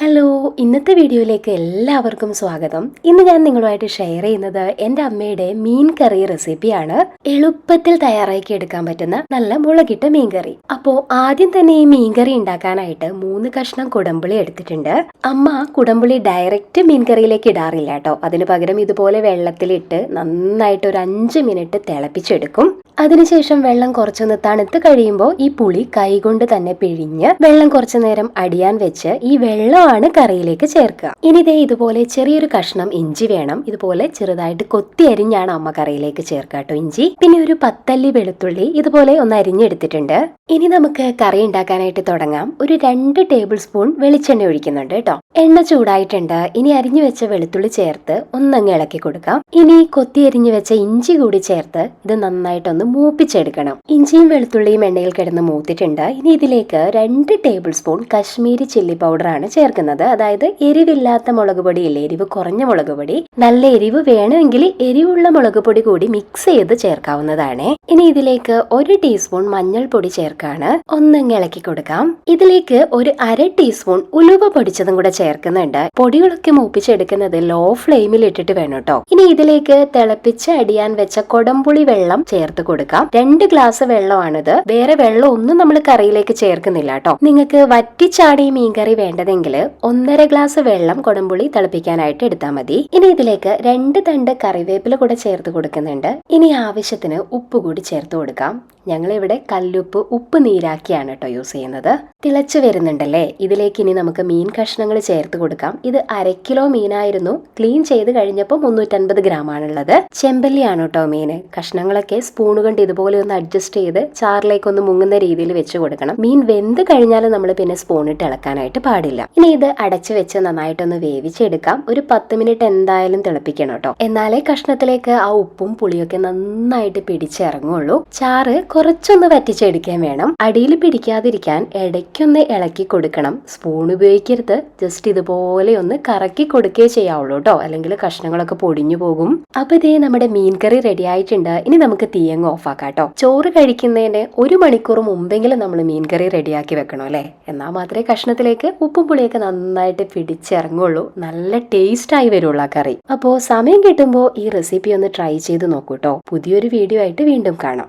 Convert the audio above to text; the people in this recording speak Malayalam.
ഹലോ ഇന്നത്തെ വീഡിയോയിലേക്ക് എല്ലാവർക്കും സ്വാഗതം. ഇന്ന് ഞാൻ നിങ്ങളുമായിട്ട് ഷെയർ ചെയ്യുന്നത് എന്റെ അമ്മയുടെ മീൻ കറി റെസിപ്പിയാണ് എളുപ്പത്തിൽ തയ്യാറാക്കി എടുക്കാൻ പറ്റുന്ന നല്ല മുളകിട്ട മീൻ കറി. അപ്പോൾ ആദ്യം തന്നെ ഈ മീൻ കറി ഉണ്ടാക്കാനായിട്ട് മൂന്ന് കഷ്ണം കുടമ്പുളി എടുത്തിട്ടുണ്ട്. അമ്മ കുടമ്പുളി ഡയറക്റ്റ് മീൻ കറിയിലേക്ക് ഇടാറില്ല കേട്ടോ. അതിന് പകരം ഇതുപോലെ വെള്ളത്തിലിട്ട് നന്നായിട്ട് ഒരു അഞ്ച് മിനിറ്റ് തിളപ്പിച്ചെടുക്കും. അതിനുശേഷം വെള്ളം കുറച്ചൊന്ന് തണുത്ത് കഴിയുമ്പോൾ ഈ പുളി കൈകൊണ്ട് തന്നെ പിഴിഞ്ഞ് വെള്ളം കുറച്ചു നേരം അടിയാൻ വെച്ച് ഈ വെള്ളമാണ് കറിയിലേക്ക് ചേർക്കുക. ഇനി ദേ ഇതുപോലെ ചെറിയൊരു കഷ്ണം ഇഞ്ചി വേണം. ഇതുപോലെ ചെറുതായിട്ട് കൊത്തി അരിഞ്ഞാണ് അമ്മ കറിയിലേക്ക് ചേർക്കുക കേട്ടോ ഇഞ്ചി. പിന്നെ ഒരു പത്തല്ലി വെളുത്തുള്ളി ഇതുപോലെ ഒന്ന് അരിഞ്ഞെടുത്തിട്ടുണ്ട്. ഇനി നമുക്ക് കറി ഉണ്ടാക്കാനായിട്ട് തുടങ്ങാം. ഒരു രണ്ട് ടേബിൾ സ്പൂൺ വെളിച്ചെണ്ണ ഒഴിക്കുന്നുണ്ട് കേട്ടോ. എണ്ണ ചൂടായിട്ടുണ്ട്. ഇനി അരിഞ്ഞു വെച്ച വെളുത്തുള്ളി ചേർത്ത് ഒന്നങ്ങ് ഇളക്കി കൊടുക്കാം. ഇനി കൊത്തി അരിഞ്ഞു വെച്ച ഇഞ്ചി കൂടി ചേർത്ത് ഇത് നന്നായിട്ടൊന്ന് മൂപ്പിച്ചെടുക്കണം. ഇഞ്ചിയും വെളുത്തുള്ളിയും എണ്ണയിൽ കിടന്ന് മൂത്തിട്ടുണ്ട്. ഇനി ഇതിലേക്ക് രണ്ട് ടേബിൾ സ്പൂൺ കശ്മീരി ചില്ലി ആണ് ചേർക്കുന്നത്. അതായത് എരിവില്ലാത്ത മുളക് പൊടി ഇല്ലേ? എരിവ് കുറഞ്ഞ മുളക് പൊടി. നല്ല എരിവ് വേണമെങ്കിൽ എരിവുള്ള മുളക് പൊടി കൂടി മിക്സ് ചെയ്ത് ചേർക്കാവുന്നതാണ്. ഇനി ഇതിലേക്ക് ഒരു ടീസ്പൂൺ മഞ്ഞൾപ്പൊടി ചേർക്കാണ്. ഒന്നങ്ങ് ഇളക്കി കൊടുക്കാം. ഇതിലേക്ക് ഒരു അര ടീസ്പൂൺ ഉലുവ പൊടിച്ചതും കൂടെ ചേർക്കുന്നുണ്ട്. പൊടികളൊക്കെ മൂപ്പിച്ചെടുക്കുന്നത് ലോ ഫ്ലെയിമിൽ ഇട്ടിട്ട് വേണം കേട്ടോ. ഇനി ഇതിലേക്ക് തിളപ്പിച്ച് അടിയാൻ വെച്ച കൊടംപുളി വെള്ളം ചേർത്ത് കൊടുക്കാം. രണ്ട് ഗ്ലാസ് വെള്ളമാണിത്. വേറെ വെള്ളം ഒന്നും നമ്മൾ കറിയിലേക്ക് ചേർക്കുന്നില്ല കേട്ടോ. നിങ്ങൾക്ക് വറ്റിച്ചാടി മീൻകറി വേണ്ടതെങ്കിൽ ഒന്നര ഗ്ലാസ് വെള്ളം കൊടംപുളി തിളപ്പിക്കാനായിട്ട് എടുത്താൽ മതി. ഇനി ഇതിലേക്ക് രണ്ട് തണ്ട് കറിവേപ്പില കൂടെ ചേർത്ത് കൊടുക്കുന്നുണ്ട്. ഇനി ആവശ്യത്തിന് ഉപ്പ് കൂടി ചേർത്ത് കൊടുക്കാം. ഞങ്ങൾ ഇവിടെ കല്ലുപ്പ് ഉപ്പ് നീരാക്കിയാണ് കേട്ടോ യൂസ് ചെയ്യുന്നത്. തിളച്ചു വരുന്നുണ്ടല്ലേ? ഇതിലേക്ക് ഇനി നമുക്ക് മീൻ കഷ്ണങ്ങൾ ചേർത്ത് കൊടുക്കാം. ഇത് അര കിലോ മീനായിരുന്നു. ക്ലീൻ ചെയ്ത് കഴിഞ്ഞപ്പോൾ മുന്നൂറ്റൻപത് ഗ്രാം ആണുള്ളത് ചെമ്പല്ലിയാണ് കേട്ടോ മീൻ. കഷ്ണങ്ങളൊക്കെ സ്പൂൺ കൊണ്ട് ഇതുപോലെ ഒന്ന് അഡ്ജസ്റ്റ് ചെയ്ത് ചാറിലേക്ക് ഒന്ന് മുങ്ങുന്ന രീതിയിൽ വെച്ച് കൊടുക്കണം. മീൻ വെന്ത് കഴിഞ്ഞാൽ നമ്മൾ പിന്നെ സ്പൂണിട്ട് ഇളക്കാനായിട്ട് പാടില്ല. ഇനി ഇത് അടച്ചു വെച്ച് നന്നായിട്ടൊന്ന് വേവിച്ചെടുക്കാം. ഒരു പത്ത് മിനിറ്റ് എന്തായാലും തിളപ്പിക്കണം കേട്ടോ എന്നാലേ കഷ്ണത്തിലേക്ക് ആ ഉപ്പും പുളിയൊക്കെ നന്നായിട്ട് പിടിച്ചിറങ്ങുള്ളൂ ചാറ് കുറച്ചൊന്ന് വറ്റിച്ചെടുക്കാൻ വേണം. അടിയിൽ പിടിക്കാതിരിക്കാൻ ഇടയ്ക്കൊന്ന് ഇളക്കി കൊടുക്കണം. സ്പൂൺ ഉപയോഗിക്കരുത്. ജസ്റ്റ് ഇതുപോലെ ഒന്ന് കറക്കി കൊടുക്കേ ചെയ്യാവുള്ളൂ കേട്ടോ അല്ലെങ്കിൽ കഷ്ണങ്ങളൊക്കെ പൊടിഞ്ഞു പോകും. അപ്പൊ ഇതേ നമ്മുടെ മീൻ കറി റെഡി ആയിട്ടുണ്ട്. ഇനി നമുക്ക് തീയങ്ങ് ഓഫ് ആക്കാം കേട്ടോ ചോറ് കഴിക്കുന്നതിന് ഒരു മണിക്കൂർ മുമ്പെങ്കിലും നമ്മൾ മീൻ കറി റെഡിയാക്കി വെക്കണം അല്ലേ? എന്നാൽ മാത്രമേ കഷ്ണത്തിലേക്ക് ഉപ്പും പുളിയൊക്കെ നന്നായിട്ട് പിടിച്ചിറങ്ങുള്ളൂ. നല്ല ടേസ്റ്റ് ആയി വരുള്ളൂ ആ കറി. അപ്പോൾ സമയം കിട്ടുമ്പോ ഈ റെസിപ്പി ഒന്ന് ട്രൈ ചെയ്ത് നോക്കൂ കേട്ടോ പുതിയൊരു വീഡിയോ ആയിട്ട് വീണ്ടും കാണാം.